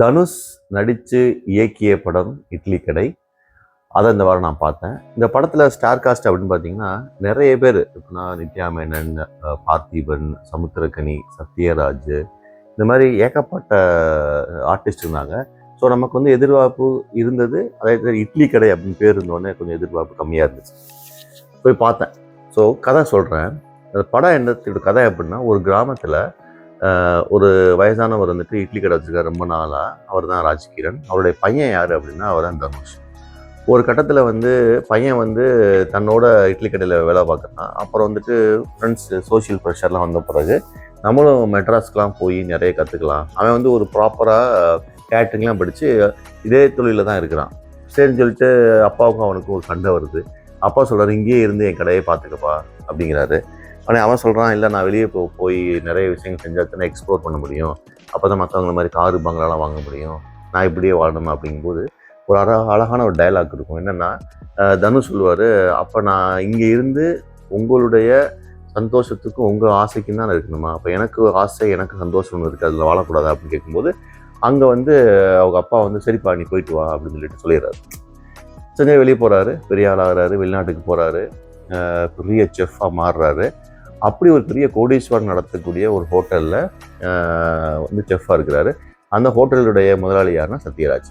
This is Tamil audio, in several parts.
தனுஷ் நடித்து இயக்கிய படம் இட்லி கடை. அதை இந்த வாரம் நான் பார்த்தேன். இந்த படத்தில் ஸ்டார் காஸ்ட் அப்படின்னு பார்த்தீங்கன்னா நிறைய பேர். எப்படின்னா நித்யா மேனன் பார்த்திபன் சமுத்திரக்கனி சத்யராஜ் இந்த மாதிரி ஏகப்பட்ட ஆர்டிஸ்ட் இருந்தாங்க. ஸோ நமக்கு வந்து எதிர்பார்ப்பு இருந்தது. அதே மாதிரி இட்லி கடை அப்படின்னு பேர் இருந்தோடனே கொஞ்சம் எதிர்பார்ப்பு கம்மியாக இருந்துச்சு. போய் பார்த்தேன். ஸோ கதை சொல்கிறேன் அந்த படம் என்னத்தோட கதை எப்படின்னா ஒரு கிராமத்தில் ஒரு வயசானவர் வந்துட்டு இட்லி கடை வச்சிருக்காரு ரொம்ப நாளாக அவர் தான் ராஜ்கிரண். அவருடைய பையன் யார் அப்படின்னா அவர் தான் தனுஷ் ஒரு கட்டத்தில் வந்து பையன் வந்து தன்னோட இட்லி கடையில் வேலை பார்க்குறான். அப்புறம் வந்துட்டு ஃப்ரெண்ட்ஸ் சோஷியல் ப்ரெஷர்லாம் வந்த பிறகு நம்மளும் மெட்ராஸ்க்கெலாம் போய் நிறைய கற்றுக்கலாம் அவன் வந்து ஒரு ப்ராப்பராக கேட்ரிங்லாம் படித்து இதே தொழிலில் தான் இருக்கிறான். சரின்னு சொல்லிட்டு அப்பாவுக்கும் அவனுக்கும் ஒரு சண்டை வருது. அப்பா சொல்கிறார் இங்கேயே இருந்து என் கடையை பார்த்துக்கப்பா அப்படிங்கிறாரு. ஆனால் அவன் சொல்கிறான் இல்லை நான் வெளியே போ போய் நிறைய விஷயங்கள் செஞ்சால் தானே எக்ஸ்ப்ளோர் பண்ண முடியும். அப்போ தான் மற்றவங்கள மாதிரி காரு பங்களாலாம் வாங்க முடியும். நான் இப்படியே வாழணும்? அப்படிங்கும்போது ஒரு அழ அழகான ஒரு டயலாக் இருக்கும். என்னென்னா தனு சொல்லுவார் அப்போ நான் இங்கே இருந்து உங்களுடைய சந்தோஷத்துக்கும் உங்கள் ஆசைக்கும் தான் நான் இருக்கணுமா? அப்போ எனக்கு ஆசை எனக்கு சந்தோஷம் ஒன்று இருக்குது அதில் வாழக்கூடாது? அப்படின்னு கேட்கும்போது அங்கே வந்து அவங்க அப்பா வந்து சரிப்பா நீ போயிட்டு வா அப்படின்னு சொல்லிட்டு சொல்லிடுறாரு. சென்னை வெளியே போகிறாரு பெரிய ஆளாகிறாரு வெளிநாட்டுக்கு போகிறாரு பெரிய செஃப்பாக மாறுறாரு. அப்படி ஒரு பெரிய கோடீஸ்வரன் நடத்தக்கூடிய ஒரு ஹோட்டலில் வந்து செஃப்பாக இருக்கிறாரு. அந்த ஹோட்டலுடைய முதலாளி யாருன்னா சத்யராஜ்.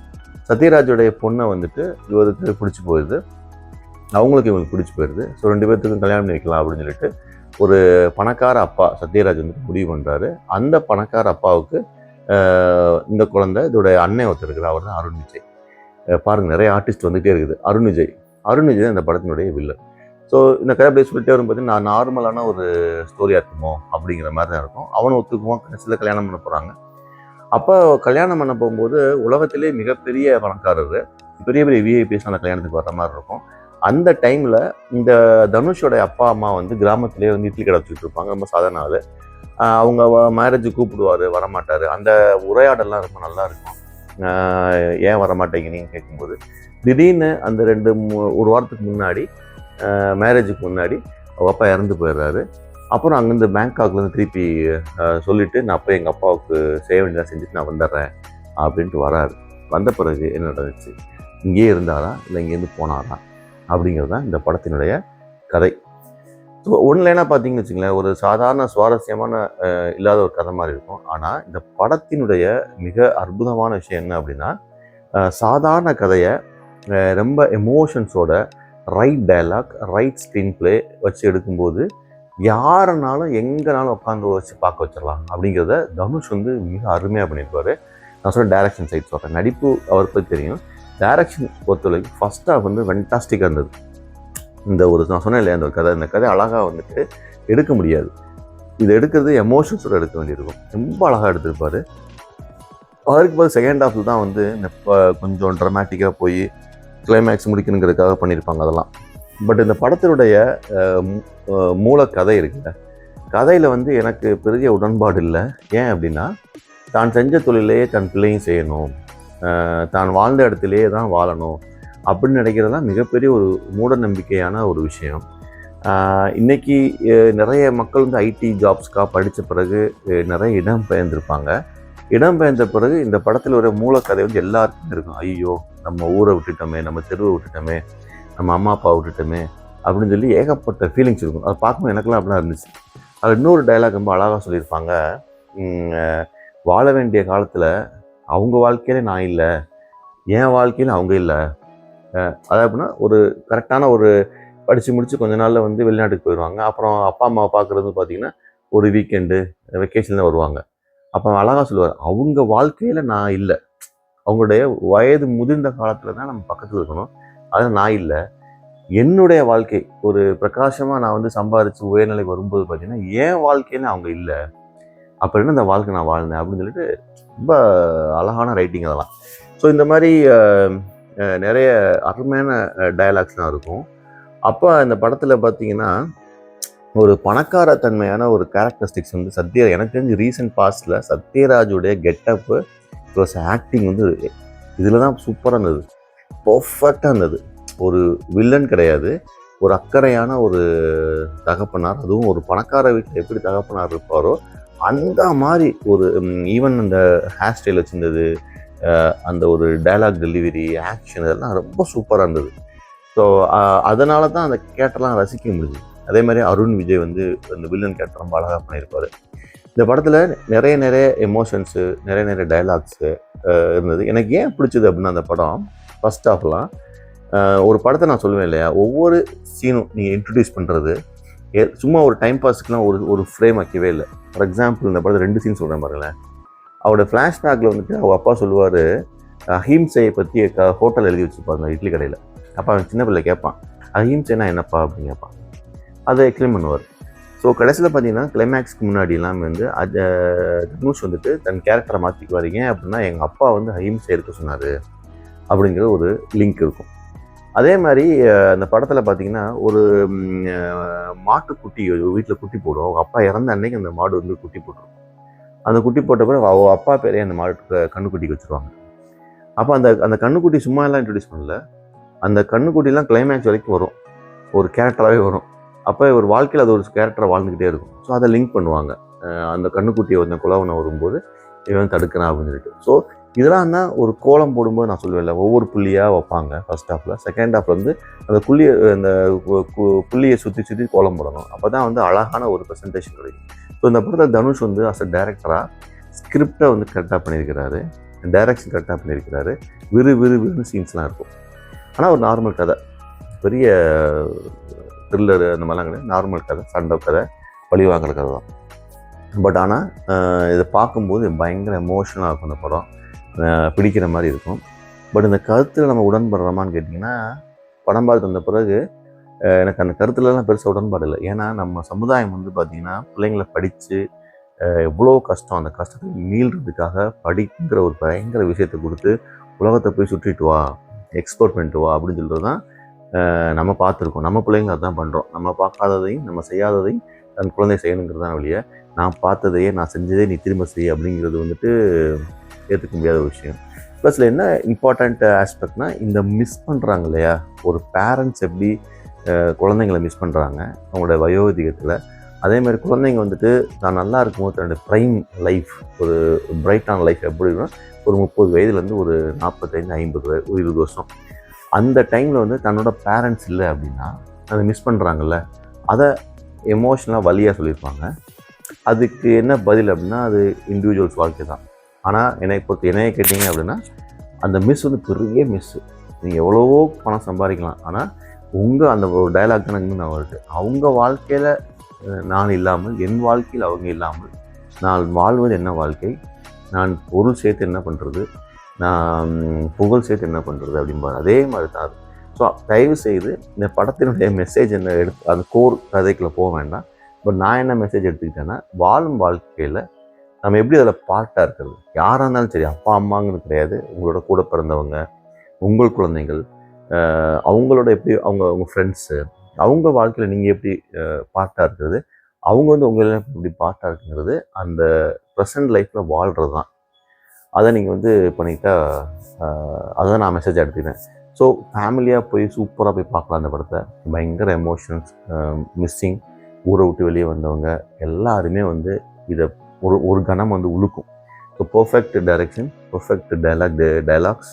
சத்யராஜுடைய பொண்ணை வந்துட்டு இவருக்கு பிடிச்சி போயிடுது அவங்களுக்கு இவங்களுக்கு பிடிச்சி போயிடுது ஸோ ரெண்டு பேர்த்துக்கும் கல்யாணம் பண்ணி வைக்கலாம் அப்படின்னு சொல்லிட்டு ஒரு பணக்கார அப்பா சத்யராஜ் வந்துட்டு முடிவு பண்ணுறாரு அந்த பணக்கார அப்பாவுக்கு இந்த குழந்தை இதோடைய அண்ணன் ஒருத்தர் இருக்கிறார். அவர் தான் அருண் விஜய். பாருங்கள் நிறைய ஆர்டிஸ்ட் வந்துகிட்டே இருக்குது. அருண் விஜய். அருண் விஜய் தான் இந்த படத்தினுடைய வில்லன் ஸோ இந்த கதை அப்படியே சொல்லிட்டே வரும் பார்த்தீங்கன்னா நான் நார்மலான ஒரு ஸ்டோரியாக இருக்குமோ அப்படிங்கிற மாதிரி தான் இருக்கும். அவனை ஒத்துக்குவான். கடைசியில் கல்யாணம் பண்ண போகிறாங்க அப்போ கல்யாணம் பண்ண போகும்போது உலகத்திலே மிகப்பெரிய பணக்காரர் பெரிய பெரிய விஐபிஎஸ் கல்யாணத்துக்கு வர்ற மாதிரி இருக்கும். அந்த டைமில் இந்த தனுஷோட அப்பா அம்மா வந்து கிராமத்திலே வந்து இட்லி கடை வச்சுட்டு இருப்பாங்க. ரொம்ப சாதாரண ஆள். அவங்க மேரேஜ் கூப்பிடுவார் வரமாட்டார். அந்த உரையாடல்லாம் ரொம்ப நல்லா இருக்கும். ஏன் வரமாட்டேங்கிறீங்கன்னு கேட்கும்போது திடீர்னு அந்த ரெண்டு மூ- ஒரு வாரத்துக்கு முன்னாடி மேரேஜுக்கு முன்னாடி அவள் அப்பா இறந்து போயிடுறாரு. அப்புறம் அங்கேருந்து பேங்காக்லேருந்து திருப்பி சொல்லிவிட்டு நான் போய் எங்கள் அப்பாவுக்கு செய்ய வேண்டியதாக செஞ்சுட்டு நான் வந்துடுறேன் அப்படின்ட்டு வராரு. வந்த பிறகு என்ன நடந்துச்சு? இங்கேயே இருந்தாரா? இல்லை இங்கேருந்து போனாரா? அப்படிங்கிறது தான் இந்த படத்தினுடைய கதை. ஸோ ஒன்லைனாக பார்த்தீங்கன்னு வச்சுங்களேன் ஒரு சாதாரண சுவாரஸ்யமான இல்லாத ஒரு கதை மாதிரி இருக்கும். ஆனால் இந்த படத்தினுடைய மிக அற்புதமான விஷயம் என்ன அப்படின்னா சாதாரண கதையை ரொம்ப எமோஷன்ஸோட right dialogue right screenplay வச்சு எடுக்கும்போது யாருனாலும் எங்கேனாலும் உட்காந்து வச்சு பார்க்க வச்சிடலாம் அப்படிங்கிறத தனுஷ் வந்து மிக அருமையாக பண்ணியிருப்பார். நான் சொன்ன டேரக்ஷன் சைட் சொல்கிறேன் நடிப்பு அவர் பற்றி தெரியும். டேரக்ஷன் பொறுத்தவரைக்கும் ஃபஸ்ட் ஆஃப் வந்து ஃபென்டாஸ்டிக்காக இருந்தது. இந்த ஒரு நான் சொன்னேன் இல்லையா அந்த ஒரு கதை? இந்த கதை அழகாக வந்துட்டு எடுக்க முடியாது. இது எடுக்கிறது எமோஷன்ஸோட எடுக்க வேண்டியிருக்கும். ரொம்ப அழகாக எடுத்திருப்பார். அதற்கு பதில் செகண்ட் ஹாஃபில் தான் வந்து இந்த கொஞ்சம் ட்ரமாட்டிக்காக போய் கிளைமேக்ஸ் முடிக்கணுங்கிறதுக்காக பண்ணியிருப்பாங்க அதெல்லாம். பட் இந்த படத்தினுடைய மூல கதை இருக்குல்ல கதையில் வந்து எனக்கு பெரிய உடன்பாடு இல்லை. ஏன் அப்படின்னா தான் செஞ்ச தொழிலையே தன் பிள்ளையும் செய்யணும். தான் வாழ்ந்த இடத்துலையே தான் வாழணும். அப்படின்னு நினைக்கிறது தான் மிகப்பெரிய ஒரு மூட நம்பிக்கையான ஒரு விஷயம். இன்றைக்கி இன்னைக்கு நிறைய மக்கள் வந்து ஐடி ஜாப்ஸ்க்காக படித்த பிறகு நிறைய இடம் பெயர்ந்திருப்பாங்க. இடம் பெயர்ந்த பிறகு இந்த படத்தில் ஒரு மூலக்கதை வந்து எல்லாருக்குமே இருக்கும். ஐயோ நம்ம ஊரை விட்டுட்டோமே நம்ம தெருவை விட்டுட்டோமே நம்ம அம்மா அப்பா விட்டுட்டோமே அப்படின்னு சொல்லி ஏகப்பட்ட ஃபீலிங்ஸ் இருக்கும். அதை பார்க்கும்போது எனக்கெல்லாம் அப்படிலாம் இருந்துச்சு. அது இன்னொரு டைலாக் ரொம்ப அழகாக சொல்லியிருப்பாங்க. வாழ வேண்டிய காலத்தில் அவங்க வாழ்க்கையில நான் இல்லை என் வாழ்க்கையில் அவங்க இல்லை. அதாவது அப்படின்னா ஒரு கரெக்டான ஒரு படித்து முடித்து கொஞ்ச நாளில் வந்து வெளிநாட்டுக்கு போயிடுவாங்க. அப்புறம் அப்பா அம்மாவை பார்க்குறது பார்த்திங்கன்னா ஒரு வீக்கெண்டு வெக்கேஷனில் வருவாங்க. அப்போ அழகாக சொல்லுவார் அவங்க வாழ்க்கையில் நான் இல்லை. அவங்களுடைய வயது முதிர்ந்த காலத்தில் தான் நம்ம பக்கத்தில் இருக்கணும். அதில் நான் இல்லை. என்னுடைய வாழ்க்கை ஒரு பிரகாசமாக நான் வந்து சம்பாரித்து உயர்நிலை வரும்போது பார்த்தீங்கன்னா என் வாழ்க்கைன்னு அவங்க இல்லை. அப்போ என்ன இந்த வாழ்க்கை நான் வாழ்ந்தேன் அப்படின்னு சொல்லிட்டு ரொம்ப அழகான ரைட்டிங் அதெல்லாம். ஸோ இந்த மாதிரி நிறைய அருமையான டயலாக்ஸ்லாம் இருக்கும். அப்போ இந்த படத்தில் பார்த்தீங்கன்னா ஒரு பணக்கார தன்மையான ஒரு கேரக்டரிஸ்டிக்ஸ் வந்து சத்யராஜ் எனக்கு தெரிஞ்சு ரீசெண்ட் பாஸ்டில் சத்யராஜுடைய கெட்டப்பு ப்ளஸ் ஆக்டிங் வந்து இதில் தான் சூப்பராக இருந்தது. பர்ஃபெக்டாக இருந்தது. ஒரு வில்லன் கிடையாது. ஒரு அக்கறையான ஒரு தகப்பனார் அதுவும் ஒரு பணக்கார வீட்டில் எப்படி தகப்பனார் இருப்பாரோ அந்த மாதிரி ஒரு ஈவன் அந்த ஹேர் ஸ்டைல் வச்சுருந்தது அந்த ஒரு டயலாக் டெலிவரி ஆக்ஷன் இதெல்லாம் ரொம்ப சூப்பராக இருந்தது. ஸோ அதனால தான் அந்த கேட்டெல்லாம் ரசிக்க முடியுது அதே மாதிரி அருண் விஜய் வந்து அந்த வில்லன் கேட்டர் ரொம்ப அழகாக பண்ணியிருப்பார். இந்த படத்தில் நிறைய நிறைய எமோஷன்ஸு நிறைய நிறைய டைலாக்ஸு இருந்தது. எனக்கு ஏன் பிடிச்சது அப்படின்னா அந்த படம் ஃபஸ்ட் ஆஃப்லாம் ஒரு படத்தை நான் சொல்லுவேன் இல்லையா? ஒவ்வொரு சீனும் நீங்கள் இன்ட்ரடியூஸ் பண்ணுறது ஏ சும்மா ஒரு டைம் பாஸ்க்குலாம் ஒரு ஒரு ஃப்ரேம் வைக்கவே இல்லை. ஃபார் எக்ஸாம்பிள் இந்த படத்தில் ரெண்டு சீன் சொல்கிறேன் பாருங்களேன். அவரோட ஃப்ளாஷ்பேக்கில் வந்துட்டு அவள் அப்பா சொல்லுவார் அஹிம்சையை பற்றி க ஹோட்டல் எழுதி வச்சுருப்பாங்க இட்லி கடையில். அப்போ அவன் சின்ன பிள்ளை கேட்பான் அஹிம்சைனா என்னப்பா? அப்படின்னு கேட்பான். அதை எக்ஸ்பிளைன் பண்ணுவார். ஸோ கடைசியில் பார்த்தீங்கன்னா கிளைமேக்ஸ்க்கு முன்னாடிலாம் வந்து அது தனுஷ் வந்துட்டு தன் கேரக்டரை மாற்றிக்குவார் ஏன் அப்படின்னா எங்கள் அப்பா வந்து அஹிம்சை இருக்க சொன்னார் அப்படிங்கிற ஒரு லிங்க் இருக்கும். அதே மாதிரி அந்த படத்தில் பார்த்தீங்கன்னா ஒரு மாட்டுக்குட்டி வீட்டில் குட்டி போடும் அவங்க அப்பா இறந்த அன்னைக்கு அந்த மாடு வந்து குட்டி போட்டுருக்கும் அந்த குட்டி போட்ட பிறகு அவ அப்பா பேரே அந்த மாட்டுக்கு கண்ணுக்குட்டிக்கு வச்சுருவாங்க. அப்போ அந்த அந்த கண்ணுக்குட்டி சும்மா எல்லாம் இன்ட்ரடியூஸ் பண்ணல. அந்த கண்ணுக்குட்டிலாம் கிளைமேக்ஸ் வரைக்கும் வரும். ஒரு கேரக்டராகவே வரும். அப்போ ஒரு வாழ்க்கையில் அது ஒரு கேரக்டரை வாழ்ந்துக்கிட்டே இருக்கும். ஸோ அதை லிங்க் பண்ணுவாங்க. அந்த கண்ணுக்குட்டியை வந்து குலவனை வரும்போது இவன் தடுக்கிறான் அப்படின்னு சொல்லிட்டு. ஸோ இதெல்லாம் தான் ஒரு கோலம் போடும்போது நான் சொல்லுவேன்ல ஒவ்வொரு புள்ளியாக வைப்பாங்க ஃபர்ஸ்ட் ஹாஃபில் செகண்ட் ஹாஃப்ல வந்து அந்த புள்ளியை அந்த கு- கு- புள்ளியை சுற்றி சுற்றி கோலம் போடணும். அப்போ தான் வந்து அழகான ஒரு ப்ரெசன்டேஷன் கிடைக்கும். ஸோ இந்த படத்தில் தனுஷ் வந்து அஸ் அ டேரக்டராக ஸ்கிரிப்டை வந்து கரெக்டாக பண்ணியிருக்கிறாரு. டைரக்ஷன் கரெக்டாக பண்ணியிருக்கிறாரு. விறு விறு விறுன்னு சீன்ஸ்லாம் இருக்கும். ஆனால் ஒரு நார்மல் கதை. பெரிய த்ரில்லர் அந்த மாதிரிலாம் கிடையாது. நார்மல் கதை சண்டை கதை பழி வாங்குற கதை தான். பட் ஆனால் இதை பார்க்கும்போது பயங்கர எமோஷனலாக இருக்கும் இந்த படம். பிடிக்கிற மாதிரி இருக்கும். பட் இந்த கருத்தில் நம்ம உடன்படுறோமான்னு கேட்டிங்கன்னா படம் பார்த்து வந்த பிறகு எனக்கு அந்த கருத்துலலாம் பெருசாக உடன்பாடு இல்லை. ஏன்னா நம்ம சமுதாயம் வந்து பார்த்திங்கன்னா பிள்ளைங்களை படித்து எவ்வளோ கஷ்டம் அந்த கஷ்டத்தை மீள்றதுக்காக படிக்கிற ஒரு பயங்கர விஷயத்தை கொடுத்து உலகத்தை போய் சுற்றிட்டு வா எக்ஸ்போர்ட் பண்ணிட்டு வா அப்படின்னு சொல்கிறது தான் நம்ம பார்த்துருக்கோம். நம்ம பிள்ளைங்க அதான் பண்ணுறோம் நம்ம பார்க்காததையும் நம்ம செய்யாததையும் தன் குழந்தை செய்யணுங்கிறது தான் வழியை நான் பார்த்ததையே நான் செஞ்சதே நீ திரும்ப செய் அப்படிங்கிறது வந்துட்டு ஏற்றுக்க முடியாத ஒரு விஷயம். ப்ளஸில் என்ன இம்பார்ட்டண்ட் ஆஸ்பெக்ட்னா இந்த மிஸ் பண்ணுறாங்க இல்லையா? ஒரு பேரண்ட்ஸ் எப்படி குழந்தைங்களை மிஸ் பண்ணுறாங்க அவங்களோட வயோதிகத்தில். அதே மாதிரி குழந்தைங்க வந்துட்டு தான் நல்லா இருக்கும்போது தன்னோட ப்ரைம் லைஃப் ஒரு பிரைட்டான லைஃப் எப்படின்னா ஒரு முப்பது வயதுலேருந்து ஒரு நாற்பத்தைந்து ஐம்பது வயது ஒரு இருபது வருஷம். அந்த டைமில் வந்து தன்னோட பேரண்ட்ஸ் இல்லை அப்படின்னா அதை மிஸ் பண்ணுறாங்கல்ல அதை எமோஷ்னலாக வழியாக சொல்லியிருப்பாங்க. அதுக்கு என்ன பதில் அப்படின்னா அது இண்டிவிஜுவல்ஸ் வாழ்க்கை தான். ஆனால் என்னை பொறுத்து என்னைய கேட்டிங்க அப்படின்னா அந்த மிஸ் வந்து பெரிய மிஸ்ஸு நீங்கள் எவ்வளவோ பணம் சம்பாதிக்கலாம். ஆனால் உங்கள் அந்த ஒரு டைலாக் தான் எனக்கு நான் வருது. அவங்க வாழ்க்கையில் நான் இல்லாமல் என் வாழ்க்கையில் அவங்க இல்லாமல் நான் வாழ்வது என்ன வாழ்க்கை? நான் பொருள் சேர்த்து என்ன பண்ணுறது நான் புகழ் சேர்த்து என்ன பண்ணுறது அப்படிம்பாரு அதே மாதிரி தான் அது. ஸோ தயவு செய்து இந்த படத்தினுடைய மெசேஜ் என்ன எடுத்து அந்த கோர் கதைக்குள்ளே போக வேண்டாம். பட் நான் என்ன மெசேஜ் எடுத்துக்கிட்டேன்னா வாழும் வாழ்க்கையில் நம்ம எப்படி அதில் பார்ட்டாக இருக்கிறது? யாராக இருந்தாலும் சரி அப்பா அம்மாங்கிறது கிடையாது. உங்களோட கூட பிறந்தவங்க உங்கள் குழந்தைகள் அவங்களோட எப்படி அவங்க அவங்க ஃப்ரெண்ட்ஸு அவங்க வாழ்க்கையில் நீங்கள் எப்படி பார்ட்டாக இருக்கிறது? அவங்க வந்து உங்களை எப்படி பார்ட்டாக இருக்குங்கிறது அந்த ப்ரெசன்ட் லைஃப்பில் வாழ்கிறது தான் அதை நீங்கள் வந்து பண்ணிக்கிட்டால் அதை நான் மெசேஜ் எடுத்துக்கிறேன் ஸோ ஃபேமிலியாக போய் சூப்பராக போய் பார்க்கலாம் அந்த படத்தை. பயங்கர எமோஷன்ஸ் மிஸ்ஸிங் ஊரை விட்டு வெளியே வந்தவங்க எல்லாருமே வந்து இதை ஒரு ஒரு கணம் வந்து உழுக்கும். So perfect direction perfect dialogue dialogues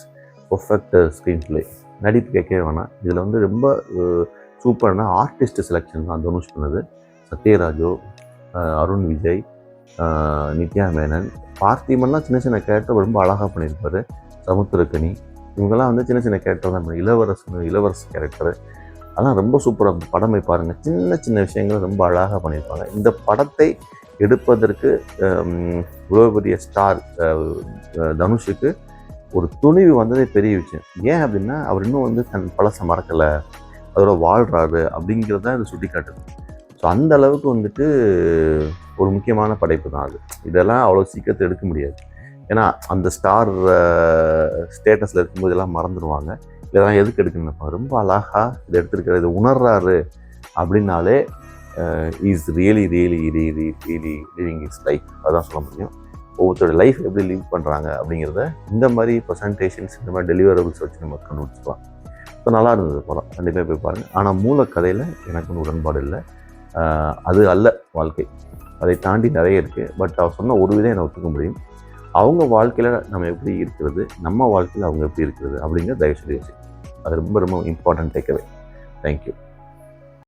perfect screenplay நடிப்பு கேட்கவே வேணாம். இதில் வந்து ரொம்ப சூப்பரான ஆர்டிஸ்ட் செலெக்ஷன் தான். தனுஷ் பண்ணது சத்யராஜோ அருண் விஜய் நித்யா மேனன். பார்த்திபன்லாம் சின்ன சின்ன கேரக்டர் ரொம்ப அழகாக பண்ணியிருப்பார். சமுத்திரக்கனி இவங்கெல்லாம் வந்து சின்ன சின்ன கேரக்டர் தான். இளவரசன் இளவரசு கேரக்டர் அதெல்லாம் ரொம்ப சூப்பராக படமை பாருங்கள் சின்ன சின்ன விஷயங்கள் ரொம்ப அழகாக பண்ணியிருப்பாங்க. இந்த படத்தை எடுப்பதற்கு இவ்வளோ பெரிய ஸ்டார் தனுஷுக்கு ஒரு துணிவு வந்ததே பெரிய விஷயம். ஏன் அப்படின்னா அவர் இன்னும் வந்து தன் பழசை மறக்கலை. அதோட வாழ்கிறாரு அப்படிங்கிறது தான் இது சுட்டி காட்டுது ஸோ அந்த அளவுக்கு வந்துட்டு ஒரு முக்கியமான படைப்பு தான் அது. இதெல்லாம் அவ்வளோ சீக்கிரத்தை எடுக்க முடியாது. ஏன்னா அந்த ஸ்டார் ஸ்டேட்டஸில் இருக்கும்போது எல்லாம் மறந்துடுவாங்க இதெல்லாம் எதுக்கு எடுக்கணும்னு ரொம்ப அழகாக இதை எடுத்திருக்காரு. இதை உணர்றாரு அப்படின்னாலே is really really really really living is life அதான் சொல்ல முடியும். ஒவ்வொருத்தோட லைஃப் எப்படி லீவ் பண்ணுறாங்க அப்படிங்கிறத இந்த மாதிரி ப்ரெசன்டேஷன்ஸ் இந்த மாதிரி டெலிவரபிள்ஸ் வச்சு நம்ம கண்டுபிடிச்சிக்கலாம். ஸோ நல்லா இருந்தது படம். கண்டிப்பாக போய் பாருங்கள் ஆனால் மூல கதையில் எனக்கு ஒன்றும் உடன்பாடு இல்லை. அது அல்ல வாழ்க்கை. அதை தாண்டி நிறைய இருக்குது பட் அவர் சொன்ன ஒரு விதம் என்னை ஒத்துக்க முடியும். அவங்க வாழ்க்கையில் நம்ம எப்படி இருக்கிறது? நம்ம வாழ்க்கையில் அவங்க எப்படி இருக்கிறது? அப்படிங்கிற தயவு செய்து அது ரொம்ப ரொம்ப இம்பார்ட்டன்ட் டேக்கவே தேங்க்யூ